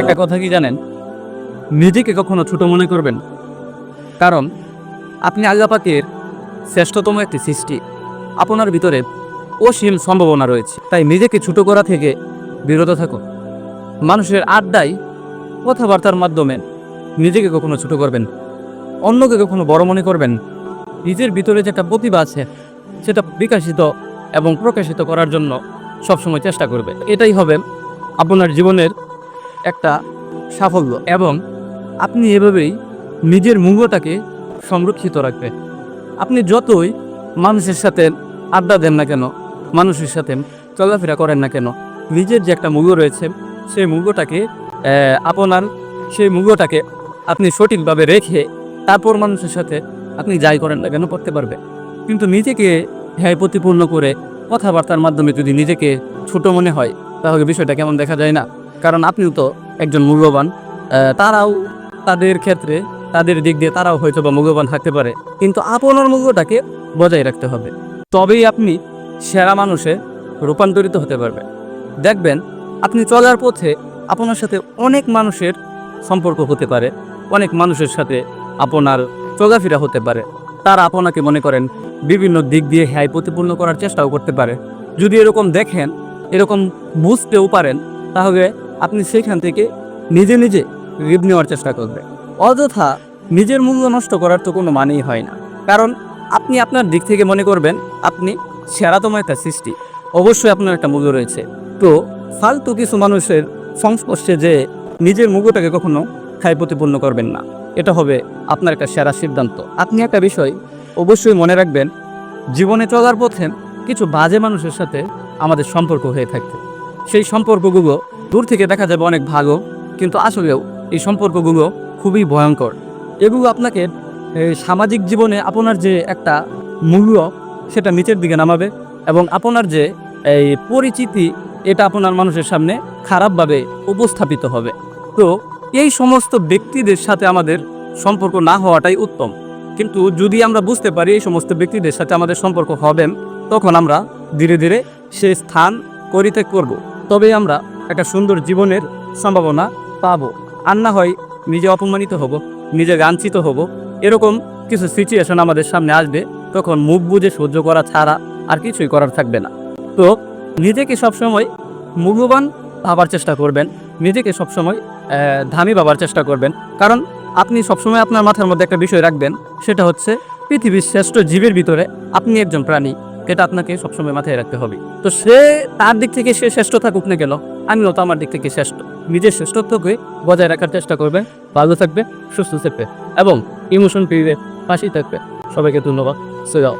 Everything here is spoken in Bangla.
একটা কথা কি জানেন? নিজেকে কখনো ছোট মনে করবেন কারণ, আপনি আল্লাপাকের শ্রেষ্ঠতম একটি সৃষ্টি। আপনার ভিতরে অসীম সম্ভাবনা রয়েছে। তাই নিজেকে ছোট করা থেকে বিরত থাকুন। মানুষের আড্ডায় কথাবার্তার মাধ্যমে নিজেকে কখনো ছোট করবেন অন্যকে কখনো বড় মনে করবেন নিজের ভিতরে যে একটা প্রতিভা আছে, সেটা বিকাশিত এবং প্রকাশিত করার জন্য সবসময় চেষ্টা করবে। এটাই হবে আপনার জীবনের একটা সাফল্য। এবং আপনি এভাবেই নিজের মূল্যটাকে সংরক্ষিত রাখবেন আপনি যতই মানুষের সাথে আড্ডা দেন না কেন, মানুষের সাথে চলাফেরা করেন না কেন, নিজের যে একটা মূল্য রয়েছে, সেই মূল্যটাকে আপনার সেই মূল্যটাকে আপনি সঠিকভাবে রেখে তারপর মানুষের সাথে আপনি যাই করেন না কেন করতে পারবে। কিন্তু নিজেকে হ্যায় প্রতিপূর্ণ করে কথাবার্তার মাধ্যমে যদি নিজেকে ছোট মনে হয়, তাহলে বিষয়টা কেমন দেখা যায় না? কারণ আপনিও তো একজন মূল্যবান তারাও তাদের ক্ষেত্রে, তাদের দিক দিয়ে তারাও হয়তো বা মূল্যবান থাকতে পারে। কিন্তু আপনার মূল্যটাকে বজায় রাখতে হবে। তবেই আপনি সেরা মানুষে রূপান্তরিত হতে পারবেন। দেখবেন, আপনি চলার পথে আপনার সাথে অনেক মানুষের সম্পর্ক হতে পারে, অনেক মানুষের সাথে আপনার চলাফেরা হতে পারে। তারা আপনাকে মনে করেন বিভিন্ন দিক দিয়ে হ্যায় প্রতিপূর্ণ করার চেষ্টাও করতে পারে। যদি এরকম দেখেন, এরকম বুঝতেও পারেন, তাহলে আপনি সেখান থেকে নিজে নিজে রিভ নেওয়ার চেষ্টা করবেন। অযথা নিজের মূল্য নষ্ট করার তো কোনো মানেই হয় না। কারণ আপনি আপনার দিক থেকে মনে করবেন, আপনি সেরাতম একটা সৃষ্টি। অবশ্যই আপনার একটা মূল্য রয়েছে। তো ফালতু কিছু মানুষের সংস্পর্শে যে নিজের মূল্যটাকে কখনো খায় প্রতিপূর্ণ করবেন না। এটা হবে আপনার একটা সেরা সিদ্ধান্ত। আপনি একটা বিষয় অবশ্যই মনে রাখবেন, জীবনে চলার পথে কিছু বাজে মানুষের সাথে আমাদের সম্পর্ক হয়ে থাকবে সেই সম্পর্কগুলো দূর থেকে দেখা যাবে অনেক ভালো কিন্তু আসলেও এই সম্পর্কগুলো খুবই ভয়ঙ্কর। এগুলো আপনাকে সামাজিক জীবনে আপনার যে একটা মূল্য, সেটা নিচের দিকে নামাবে এবং আপনার যে, এই পরিচিতি, এটা আপনার মানুষের সামনে খারাপভাবে উপস্থাপিত হবে। তো এই সমস্ত ব্যক্তিদের সাথে আমাদের সম্পর্ক না হওয়াটাই উত্তম। কিন্তু যদি আমরা বুঝতে পারি এই সমস্ত ব্যক্তিদের সাথে আমাদের সম্পর্ক হবেন, তখন আমরা ধীরে ধীরে সে স্থান পরিত্যাগ করব। তবে আমরা একটা সুন্দর জীবনের সম্ভাবনা পাবো। আর না হয় নিজে অপমানিত হব, নিজে লাঞ্ছিত হব, এরকম কিছু সিচুয়েশন আমাদের সামনে আসবে, তখন মুখ বুঝে সহ্য করা ছাড়া আর কিছুই করার থাকবে না। তো নিজেকে সবসময় মূল্যবান ভাবার চেষ্টা করবেন, নিজেকে সবসময় দামি ভাবার চেষ্টা করবেন। কারণ আপনি সবসময় আপনার মাথার মধ্যে একটা বিষয় রাখবেন, সেটা হচ্ছে পৃথিবীর শ্রেষ্ঠ জীবের ভিতরে আপনি একজন প্রাণী। এটা আপনাকে সবসময় মাথায় রাখতে হবে। তো সে তার দিক থেকে সে শ্রেষ্ঠ থাকুক না কেন আমি তো আমার দিক থেকে শ্রেষ্ঠ। নিজের শ্রেষ্ঠত্বকে বজায় রাখার চেষ্টা করবে ভালো থাকবে সুস্থ থাকবে এবং ইমোশন পেয়ে পাশেই থাকবে সবাইকে ধন্যবাদ। সোজাও